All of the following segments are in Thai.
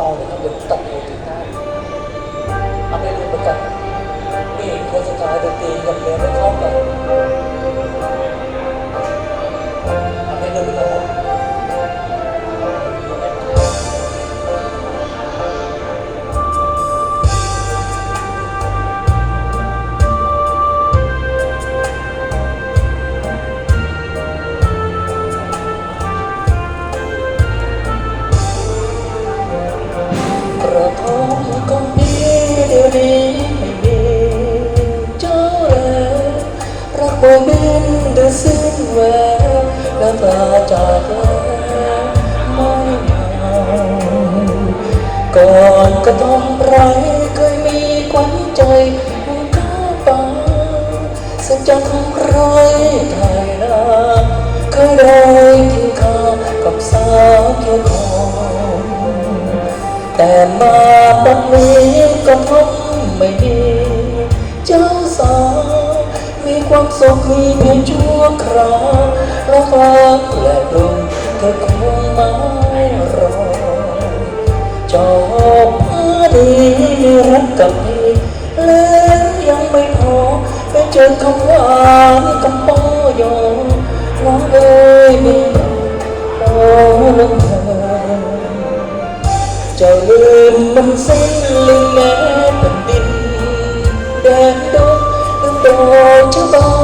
ต่อเลยครับเดี๋ยวตัดหัวทิ้งได้เอาไม่รู้เหมือนกันนี่คนสุดท้ายดนตรีกับเพลงไม่เข้ากัน จจะของร้อยไทยนาเคยได้กินข้าวกับสาวเกี่ยวคองแต่มาบัดนี้ สุขมีเพียงชั่วคราวรักรักและลงเธอคงไม่รอจอบพาดีรักกับพี่แล้วยังไม่พอไปเจอคำหวานกับป้อยอน้องเอ้ยมีโอ้ลงเธอจะลืมมันสิ้นลืมแม้แผ่นดินแดนดงลืม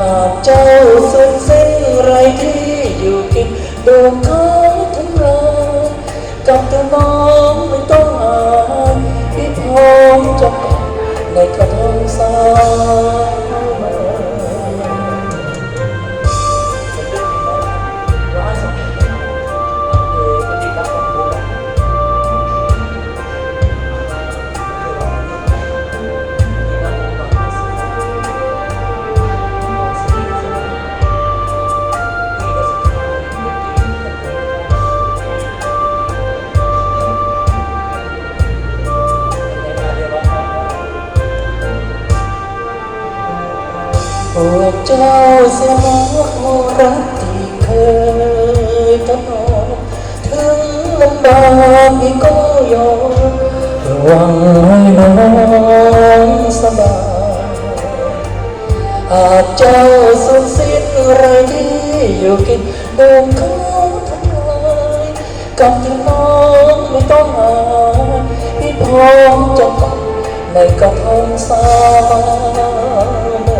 อาจเจ้าสุดสิ้นไรที่อยู่กินโดนเขาทำร้ายกับเธอน้องไม่ต้องอายพี่พร้อมจะในกระทงสา พวกเจ้าเสียมองรักที่เคยทนอมถึงลำบากพี่ก็ยอมหวังให้น้องสบายหากเจ้าสุดสิ้นไรที่อยู่กินโดนเขาทำลายกับที่น้องไม่ต้องหายพี่พร้อมจะกอดในกระทงสาย